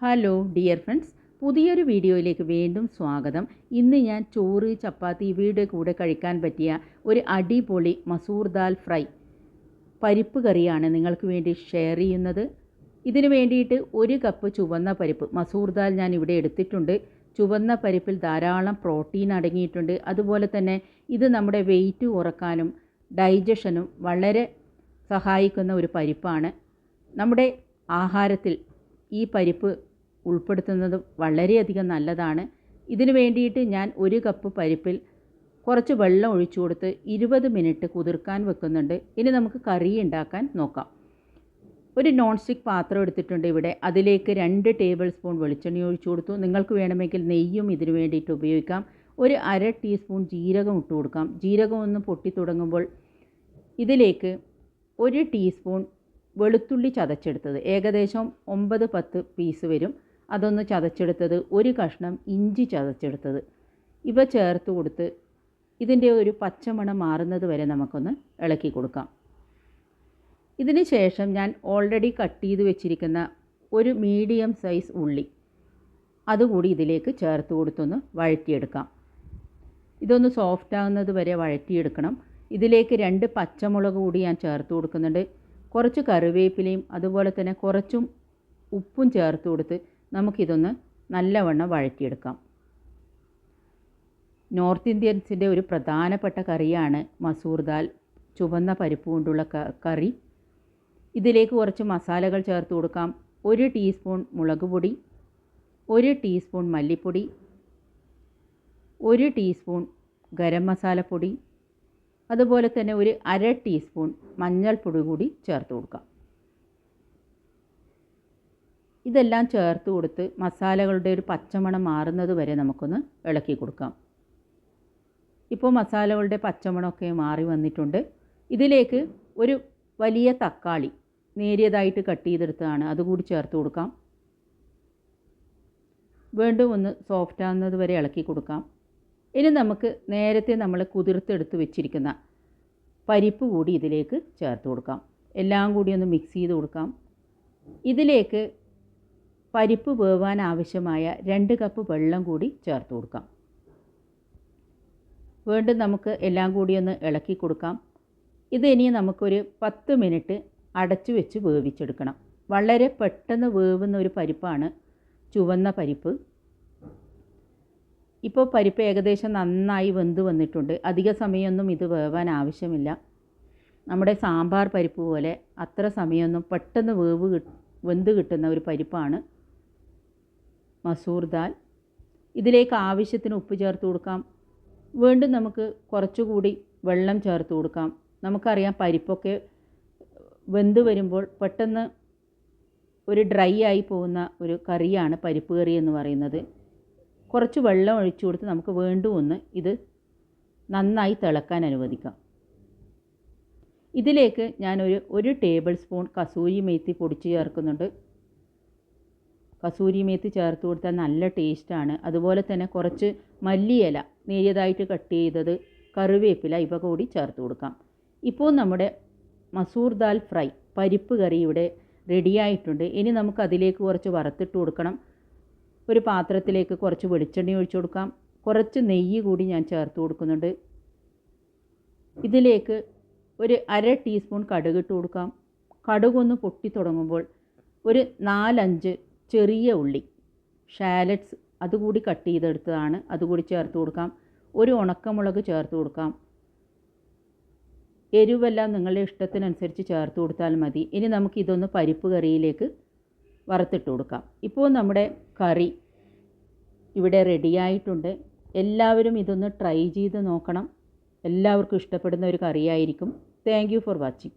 Hello dear friends പുതിയൊരു വീഡിയോയിലേക്ക് വീണ്ടും സ്വാഗതം. ഇന്ന് ഞാൻ ചോറ് ചപ്പാത്തി ഇവയുടെ കൂടെ കഴിക്കാൻ പറ്റിയ ഒരു അടിപൊളി മസൂർ ദാൽ ഫ്രൈ പരിപ്പ് കറിയാണ് നിങ്ങൾക്ക് വേണ്ടി ഷെയർ ചെയ്യുന്നത്. ഇതിന് വേണ്ടിയിട്ട് ഒരു കപ്പ് ചുവന്ന പരിപ്പ് മസൂർ ദാൽ ഞാൻ ഇവിടെ എടുത്തിട്ടുണ്ട്. ചുവന്ന പരിപ്പിൽ ധാരാളം പ്രോട്ടീൻ അടങ്ങിയിട്ടുണ്ട്. അതുപോലെ തന്നെ ഇത് നമ്മുടെ വെയിറ്റ് കുറക്കാനും ഡൈജഷനും വളരെ സഹായിക്കുന്ന ഒരു പരിപ്പാണ്. നമ്മുടെ ആഹാരത്തിൽ ഈ പരിപ്പ് ഉൾപ്പെടുത്തുന്നത് വളരെയധികം നല്ലതാണ്. ഇതിനു വേണ്ടിയിട്ട് ഞാൻ ഒരു കപ്പ് പരിപ്പിൽ കുറച്ച് വെള്ളം ഒഴിച്ചു കൊടുത്ത് ഇരുപത് മിനിറ്റ് കുതിർക്കാൻ വെക്കുന്നുണ്ട്. ഇനി നമുക്ക് കറി ഉണ്ടാക്കാൻ നോക്കാം. ഒരു നോൺ സ്റ്റിക്ക് പാത്രം എടുത്തിട്ടുണ്ട് ഇവിടെ. അതിലേക്ക് രണ്ട് ടേബിൾ സ്പൂൺ വെളിച്ചെണ്ണ ഒഴിച്ചു കൊടുത്തു. നിങ്ങൾക്ക് വേണമെങ്കിൽ നെയ്യും ഇതിനു വേണ്ടിയിട്ട് ഉപയോഗിക്കാം. ഒരു അര ടീസ്പൂൺ ജീരകം ഇട്ട് കൊടുക്കാം. ജീരകം ഒന്ന് പൊട്ടി തുടങ്ങുമ്പോൾ ഇതിലേക്ക് ഒരു ടീസ്പൂൺ വെളുത്തുള്ളി ചതച്ചെടുത്തത്. ഏകദേശം ഒമ്പത് പത്ത് പീസ് വരും. അതൊന്ന് ചതച്ചെടുത്തത് ഒരു കഷ്ണം ഇഞ്ചി ചതച്ചെടുത്തത്. ഇവ ചേർത്ത് കൊടുത്ത് ഇതിന്റെ ഒരു പച്ചമണം മാറുന്നത് വരെ നമുക്കൊന്ന് ഇളക്കി കൊടുക്കാം. ഇതിന് ശേഷം ഞാൻ ഓൾറെഡി കട്ട് ചെയ്ത് വെച്ചിരിക്കുന്ന ഒരു മീഡിയം സൈസ് ഉള്ളി അതുകൂടി ഇതിലേക്ക് ചേർത്ത് കൊടുത്തൊന്ന് വഴറ്റിയെടുക്കാം. ഇതൊന്ന് സോഫ്റ്റ് ആകുന്നത് വരെ വഴറ്റിയെടുക്കണം. ഇതിലേക്ക് രണ്ട് പച്ചമുളക് കൂടി ഞാൻ ചേർത്ത് കൊടുക്കുന്നുണ്ട്. കുറച്ച് കറിവേപ്പിലയും അതുപോലെ തന്നെ കുറച്ചും ഉപ്പും ചേർത്ത് കൊടുത്ത് നമുക്കിതൊന്ന് നല്ലവണ്ണം വഴറ്റിയെടുക്കാം. നോർത്ത് ഇന്ത്യൻസിന്റെ ഒരു പ്രധാനപ്പെട്ട കറിയാണ് മസൂർ ദാൽ. ചുവന്ന പരിപ്പ് കൊണ്ടുള്ള കറി. ഇതിലേക്ക് കുറച്ച് മസാലകൾ ചേർത്ത് കൊടുക്കാം. ഒരു ടീസ്പൂൺ മുളക് പൊടി ഒരു ടീസ്പൂൺ മല്ലിപ്പൊടി ഒരു ടീസ്പൂൺ ഗരം മസാലപ്പൊടി അതുപോലെ തന്നെ ഒരു അര ടീസ്പൂൺ മഞ്ഞൾപ്പൊടി കൂടി ചേർത്ത് കൊടുക്കാം. ഇതെല്ലാം ചേർത്ത് കൊടുത്ത് മസാലകളുടെ ഒരു പച്ചമണം മാറുന്നത് വരെ നമുക്കൊന്ന് ഇളക്കി കൊടുക്കാം. ഇപ്പോൾ മസാലകളുടെ പച്ചമണമൊക്കെ മാറി വന്നിട്ടുണ്ട്. ഇതിലേക്ക് ഒരു വലിയ തക്കാളി നേരിയതായിട്ട് കട്ട് ചെയ്തെടുത്തതാണ്. അതുകൂടി ചേർത്ത് കൊടുക്കാം. വീണ്ടും ഒന്ന് സോഫ്റ്റ് ആകുന്നത് വരെ ഇളക്കി കൊടുക്കാം. ഇനി നമുക്ക് നേരത്തെ നമ്മൾ കുതിർത്തെടുത്ത് വെച്ചിരിക്കുന്ന പരിപ്പ് കൂടി ഇതിലേക്ക് ചേർത്ത് കൊടുക്കാം. എല്ലാം കൂടി ഒന്ന് മിക്സ് ചെയ്ത് കൊടുക്കാം. ഇതിലേക്ക് പരിപ്പ് വേവാൻ ആവശ്യമായ രണ്ട് കപ്പ് വെള്ളം കൂടി ചേർത്ത് കൊടുക്കാം. വീണ്ടും നമുക്ക് എല്ലാം കൂടി ഒന്ന് ഇളക്കി കൊടുക്കാം. ഇത് ഇനി നമുക്കൊരു പത്ത് മിനിറ്റ് അടച്ചു വെച്ച് വേവിച്ചെടുക്കണം. വളരെ പെട്ടെന്ന് വേവുന്ന ഒരു പരിപ്പാണ് ചുവന്ന പരിപ്പ്. ഇപ്പോൾ പരിപ്പ് ഏകദേശം നന്നായി വെന്ത് വന്നിട്ടുണ്ട്. അധിക സമയമൊന്നും ഇത് വേവാൻ ആവശ്യമില്ല. നമ്മുടെ സാമ്പാർ പരിപ്പ് പോലെ അത്ര സമയമൊന്നും പെട്ടെന്ന് വേവ് വെന്ത് കിട്ടുന്ന ഒരു പരിപ്പാണ്. മസൂർ ദാൽ. ഇതിലേക്ക് ആവശ്യത്തിന് ഉപ്പ് ചേർത്ത് കൊടുക്കാം. വീണ്ടും നമുക്ക് കുറച്ചുകൂടി വെള്ളം ചേർത്ത് കൊടുക്കാം. നമുക്കറിയാം പരിപ്പൊക്കെ വെന്ത് വരുമ്പോൾ പെട്ടെന്ന് ഒരു ഡ്രൈ ആയി പോകുന്ന ഒരു കറിയാണ് പരിപ്പ് കറി എന്ന് പറയുന്നത്. കുറച്ച് വെള്ളം ഒഴിച്ചു കൊടുത്ത് നമുക്ക് വീണ്ടും ഒന്ന് ഇത് നന്നായി തിളക്കാൻ അനുവദിക്കാം. ഇതിലേക്ക് ഞാനൊരു ഒരു ടേബിൾ സ്പൂൺ കസൂരി മേത്തി പൊടിച്ച് ചേർക്കുന്നുണ്ട്. കസൂരി മേത്ത് ചേർത്ത് കൊടുത്താൽ നല്ല ടേസ്റ്റാണ്. അതുപോലെ തന്നെ കുറച്ച് മല്ലിയില നേരിയതായിട്ട് കട്ട് ചെയ്തത് കറിവേപ്പില ഇവ കൂടി ചേർത്ത് കൊടുക്കാം. ഇപ്പോൾ നമ്മുടെ മസൂർ ദാൽ ഫ്രൈ പരിപ്പ് കറി ഇവിടെ റെഡിയായിട്ടുണ്ട് ഇനി നമുക്ക് അതിലേക്ക് കുറച്ച് വറുത്തിട്ട് കൊടുക്കണം. ഒരു പാത്രത്തിലേക്ക് കുറച്ച് വെളിച്ചെണ്ണ ഒഴിച്ചു കൊടുക്കാം. കുറച്ച് നെയ്യ് കൂടി ഞാൻ ചേർത്ത് കൊടുക്കുന്നുണ്ട്. ഇതിലേക്ക് ഒരു അര ടീസ്പൂൺ കടുക് കടുകിട്ട് കൊടുക്കാം. കടുകൊന്ന് പൊട്ടി തുടങ്ങുമ്പോൾ ഒരു നാലഞ്ച് ചെറിയ ഉള്ളി ഷാലറ്റ്സ് അതുകൂടി കട്ട് ചെയ്തെടുത്തതാണ്. അതുകൂടി ചേർത്ത് കൊടുക്കാം. ഒരു ഉണക്കമുളക് ചേർത്ത് കൊടുക്കാം. എരിവെല്ലാം നിങ്ങളുടെ ഇഷ്ടത്തിനനുസരിച്ച് ചേർത്ത് കൊടുത്താൽ മതി. ഇനി നമുക്ക് ഇതൊന്ന് പരിപ്പ് കറിയിലേക്ക് വറുത്തിട്ട് കൊടുക്കാം. ഇപ്പോൾ നമ്മുടെ കറി ഇവിടെ റെഡിയായിട്ടുണ്ട് എല്ലാവരും ഇതൊന്ന് ട്രൈ ചെയ്ത് നോക്കണം. എല്ലാവർക്കും ഇഷ്ടപ്പെടുന്ന ഒരു കറിയായിരിക്കും. Thank for watching